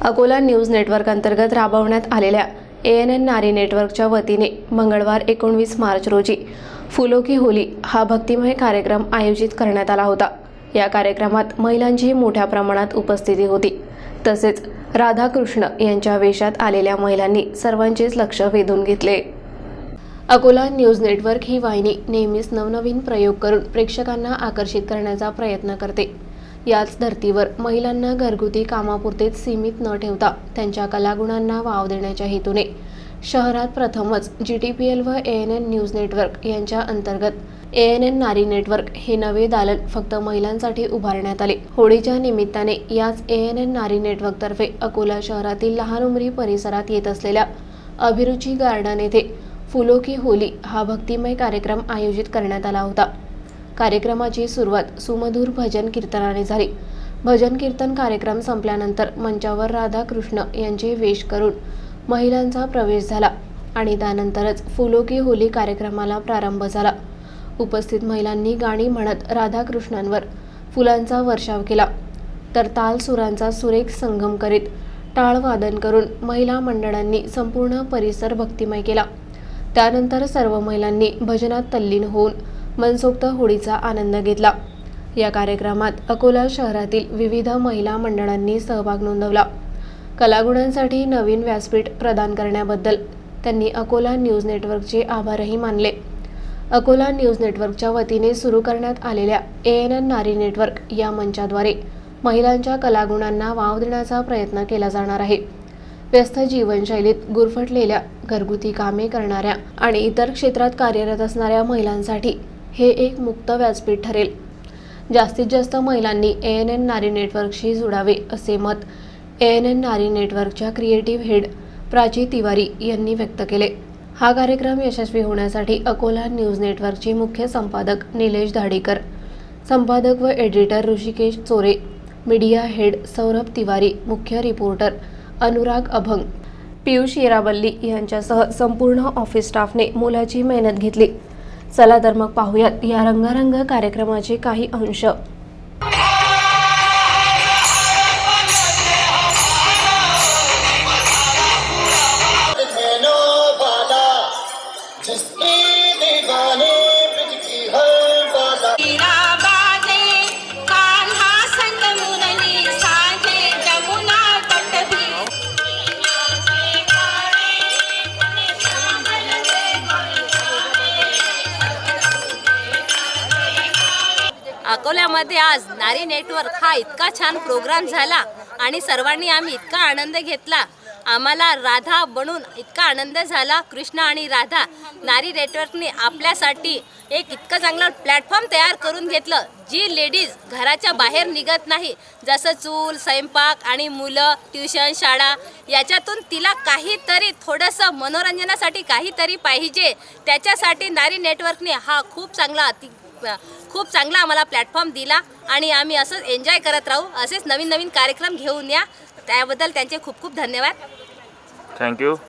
Akola news network अंतर्गत राबवण्यात आलेल्या ए एन एन नारी नेटवर्कच्या वतीने मंगळवार एकोणवीस मार्च रोजी फुलो की होली हा भक्तिमय कार्यक्रम आयोजित करण्यात आला होता. या कार्यक्रमात महिलांची मोठ्या प्रमाणात उपस्थिती होती. तसेच राधाकृष्ण यांच्या वेशात आलेल्या महिलांनी सर्वांचेच लक्ष वेधून घेतले. अकोला न्यूज नेटवर्क ही वाहिनी नेहमीच नवनवीन प्रयोग करून प्रेक्षकांना आकर्षित करण्याचा प्रयत्न करते. याच धर्तीवर महिलांना घरगुती कामापुरतेच सीमित न ठेवता त्यांच्या कलागुणांना वाव देण्याच्या हेतूने. शहरात प्रथमच जी टी पी एल व A N N news network यांच्या अंतर्गत A N N Nari network हे नवे दालन फक्त महिलांसाठी उभारण्यात आले. होळीच्या निमित्ताने याच ए एन एन नारी नेटवर्कतर्फे अकोला शहरातील लहान उमरी परिसरात येत असलेल्या अभिरुची गार्डन येथे फुलो की होली हा भक्तिमय कार्यक्रम आयोजित करण्यात आला होता. कार्यक्रमाची सुरुवात सुमधूर भजन कीर्तनाने झाली. भजन कीर्तन कार्यक्रम संपल्यानंतर मंचावर राधाकृष्ण यांचे वेश करून महिलांचा प्रवेश झाला आणि त्यानंतरच फुलो की होली कार्यक्रमाला प्रारंभ झाला. उपस्थित महिलांनी गाणी म्हणत राधाकृष्णांवर फुलांचा वर्षाव केला. तर ताल सुरांचा सुरेख संगम करीत टाळवादन करून महिला मंडळांनी संपूर्ण परिसर भक्तिमय केला. त्यानंतर सर्व महिलांनी भजनात तल्लीन होऊन मनसोक्त होळीचा आनंद घेतला. या कार्यक्रमात अकोला शहरातील विविध महिला मंडळांनी सहभाग नोंदवला. कलागुणांसाठी नवीन व्यासपीठ प्रदान करण्याबद्दल त्यांनी अकोला न्यूज नेटवर्कचे आभारही मानले. अकोला न्यूज नेटवर्कच्या वतीने सुरू करण्यात आलेल्या A N N Nari network या मंचाद्वारे महिलांच्या कलागुणांना वाव देण्याचा प्रयत्न केला जाणार आहे. व्यस्त जीवनशैलीत गुरफटलेल्या घरगुती कामे करणाऱ्या आणि इतर क्षेत्रात कार्यरत असणाऱ्या महिलांसाठी हे एक मुक्त व्यासपीठ ठरेल. जास्तीत जास्त महिलांनी ए एन एन नारी नेटवर्कशी जुडावे असे मत ए एन एन नारी नेटवर्कच्या क्रिएटिव्ह हेड प्राची तिवारी यांनी व्यक्त केले. हा कार्यक्रम यशस्वी होण्यासाठी अकोला न्यूज नेटवर्कचे मुख्य संपादक निलेश धाडेकर संपादक व एडिटर ऋषिकेश चोरे मीडिया हेड सौरभ तिवारी मुख्य रिपोर्टर अनुराग अभंग पियुष येराबल्ली यांच्यासह संपूर्ण ऑफिस स्टाफने मोलाची मेहनत घेतली. चला तर मग पाहूयात या रंगारंग कार्यक्रमाचे काही अंश. अकोल्यामध्ये आज नारी नेटवर्क हा इतका छान प्रोग्राम झाला आणि सर्वांनी आम्ही इतका आनंद घेतला. आम्हाला राधा बनून इतका आनंद झाला कृष्ण आणि राधा नारी नेटवर्कने आपल्यासाठी एक इतकं चांगलं प्लॅटफॉर्म तयार करून घेतलं जी लेडीज घराच्या बाहेर निघत नाही. जसं चूल स्वयंपाक आणि मुलं ट्युशन शाळा याच्यातून तिला काहीतरी थोडंसं मनोरंजनासाठी काहीतरी पाहिजे. त्याच्यासाठी नारी नेटवर्कने हा खूप चांगला अति खूप चांगला आम्हाला प्लॅटफॉर्म दिला आणि आम्ही असंच एन्जॉय करत राहू. असेच नवीन नवीन कार्यक्रम घेऊन या. त्याबद्दल त्यांचे खूप खूप धन्यवाद. थँक्यू